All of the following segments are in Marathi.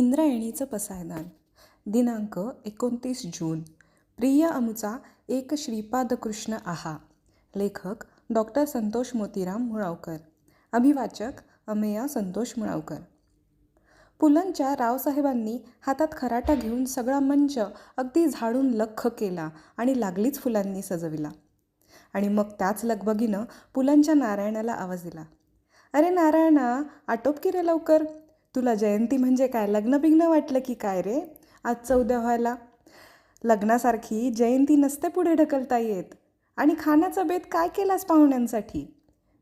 इंद्रायणीचं पसायदान. दिनांक एकोणतीस जून. प्रिय अमुचा एक श्रीपाद कृष्ण आहा. लेखक डॉक्टर संतोष मोतीराम मुळावकर. अभिवाचक अमेया संतोष मुळावकर. पुलंच्या रावसाहेबांनी हातात खराटा घेऊन सगळा मंच अगदी झाडून लख्ख केला आणि लागलीच फुलांनी सजविला. आणि मग त्याच लगबगीनं पुलंच्या नारायणाला आवाज दिला. अरे नारायणा आटोप की रे लवकर? तुला जयंती म्हणजे काय? लग्न बिग्न वाटलं की काय रे? आजचं उद्या व्हायला. लग्नासारखी जयंती नसते पुढे ढकलता येत. आणि खाण्याचा बेत काय केलास पाहुण्यांसाठी?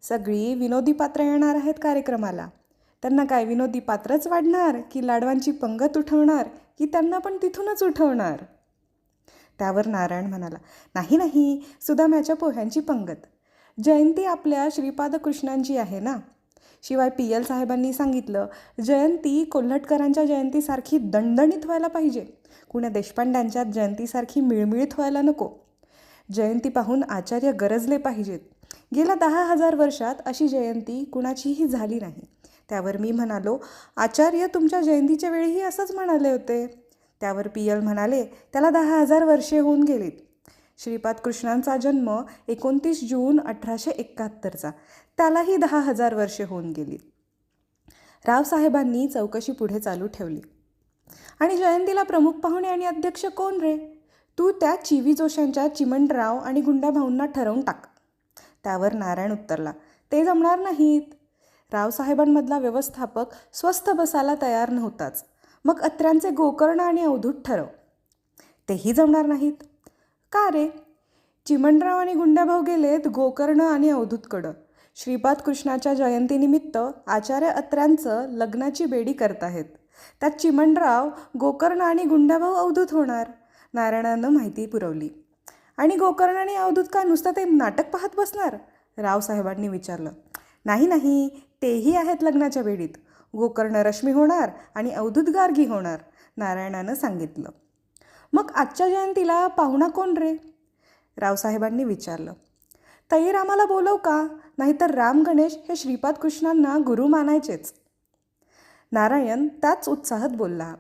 सगळी विनोदी पात्र येणार आहेत कार्यक्रमाला. त्यांना काय विनोदी पात्रच वाढणार? की लाडवांची पंगत उठवणार? की त्यांना पण तिथूनच उठवणार? त्यावर नारायण म्हणाला नाही नाही. सुदाम्याच्या पोह्यांची पंगत. जयंती आपल्या श्रीपाद कृष्णांची आहे ना? शिवाय पी एल साहेबांनी सांगितलं जयंती कोल्हटकरांच्या जयंतीसारखी दणदणीत व्हायला पाहिजे. कुण्या देशपांड्यांच्या जयंतीसारखी मिळमिळीत व्हायला नको. जयंती पाहून आचार्य गरजले पाहिजेत. गेल्या दहा हजार वर्षात अशी जयंती कुणाचीही झाली नाही. त्यावर मी म्हणालो आचार्य तुमच्या जयंतीच्या वेळीही असंच म्हणाले होते. त्यावर पी एल म्हणाले त्याला दहा हजार वर्षे होऊन गेलीत. श्रीपाद कृष्णांचा जन्म एकोणतीस जून अठराशे एकाहत्तरचा त्यालाही दहा हजार वर्षे होऊन गेलीत रावसाहेबांनी चौकशी पुढे चालू ठेवली. आणि जयंतीला प्रमुख पाहुणे आणि अध्यक्ष कोण रे? तू त्या चिवी जोशांच्या चिमणराव आणि गुंडाभाऊंना ठरवून टाक. त्यावर नारायण उत्तरला ते जमणार नाहीत रावसाहेबांमधला व्यवस्थापक स्वस्थ बसायला तयार नव्हताच. मग अत्र्यांचे गोकर्ण आणि अवधूत ठरव. तेही जमणार नाहीत. का रे? चिमणराव आणि गुंडाभाऊ गेलेत गोकर्ण आणि अवधूतकडं. श्रीपाद कृष्णाच्या जयंतीनिमित्त आचार्य अत्र्यांचं लग्नाची बेडी करत आहेत. त्यात चिमणराव गोकर्ण आणि गुंडाभाऊ अवधूत होणार नारायणानं माहिती पुरवली. आणि गोकर्ण आणि अवधूत का नुसतं ते नाटक पाहत बसणार? रावसाहेबांनी विचारलं. नाही नाही तेही आहेत लग्नाच्या बेडीत. गोकर्ण रश्मी होणार आणि अवधूत गार्गी होणार नारायणानं सांगितलं. मग आजच्या जयंतीला पाहुणा कोण रे? रावसाहेबांनी विचारलं. तई रामाला बोलव का? नाहीतर राम गणेश हे श्रीपाद कृष्णांना गुरु मानायचेच. नारायण त्याच उत्साहात बोलला.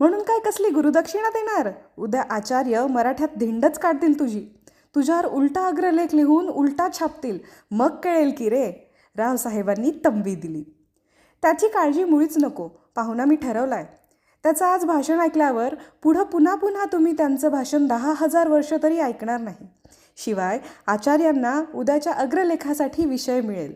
म्हणून काय कसली गुरुदक्षिणा देणार? उद्या आचार्य मराठ्यात धिंडच काढतील तुझी. तुझ्यावर उलटा अग्रलेख लिहून उलटा छापतील. मग कळेल की रे? रावसाहेबांनी तंबी दिली. त्याची काळजी मुळीच नको. पाहुणा मी ठरवला आहे त्याचं आज भाषण ऐकल्यावर पुढं पुन्हा पुन्हा तुम्ही त्यांचं भाषण दहा हजार वर्ष तरी ऐकणार नाही. शिवाय आचार्यांना उद्याच्या अग्रलेखासाठी विषय मिळेल.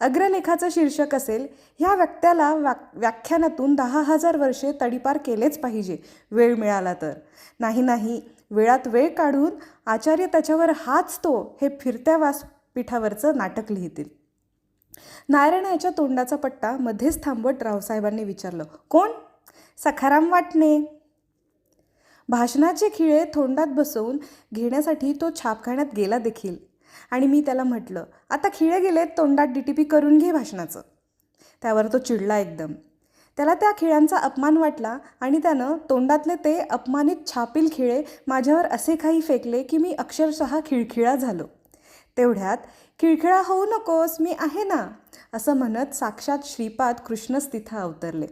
अग्रलेखाचं शीर्षक असेल ह्या व्यक्त्याला व्याक व्याख्यानातून दहा हजार वर्षे तडीपार केलेच पाहिजे वेळ मिळाला तर. नाही नाही वेळात वेळ काढून आचार्य त्याच्यावर हाच तो हे फिरत्या व्यासपीठावरचं नाटक लिहितील. नारायणाच्या तोंडाचा पट्टा मध्येच थांबवत रावसाहेबांनी विचारलं कोण? सखाराम वाटणे. भाषणाचे खिळे तोंडात बसवून घेण्यासाठी तो छापखान्यात गेला देखील. आणि मी त्याला म्हटलं आता खिळे गेलेत तोंडात डी टी पी करून घे भाषणाचं. त्यावर तो चिडला एकदम. त्याला त्या खिळ्यांचा अपमान वाटला आणि त्यानं तोंडातले ते अपमानित छापील खिळे माझ्यावर असे काही फेकले की मी अक्षरशः खिळखिळा झालो. तेवढ्यात खिळखिळा होऊ नकोस मी आहे ना असं म्हणत साक्षात श्रीपाद कृष्णच तिथं अवतरले.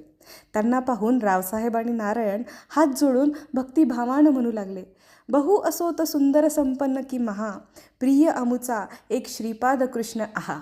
त्यांना पाहून रावसाहेब आणि नारायण हात जोडून भक्तिभावानं म्हणू लागले. बहु असोत सुंदर संपन्न की महा प्रिय अमुचा एक श्रीपाद कृष्ण आहा.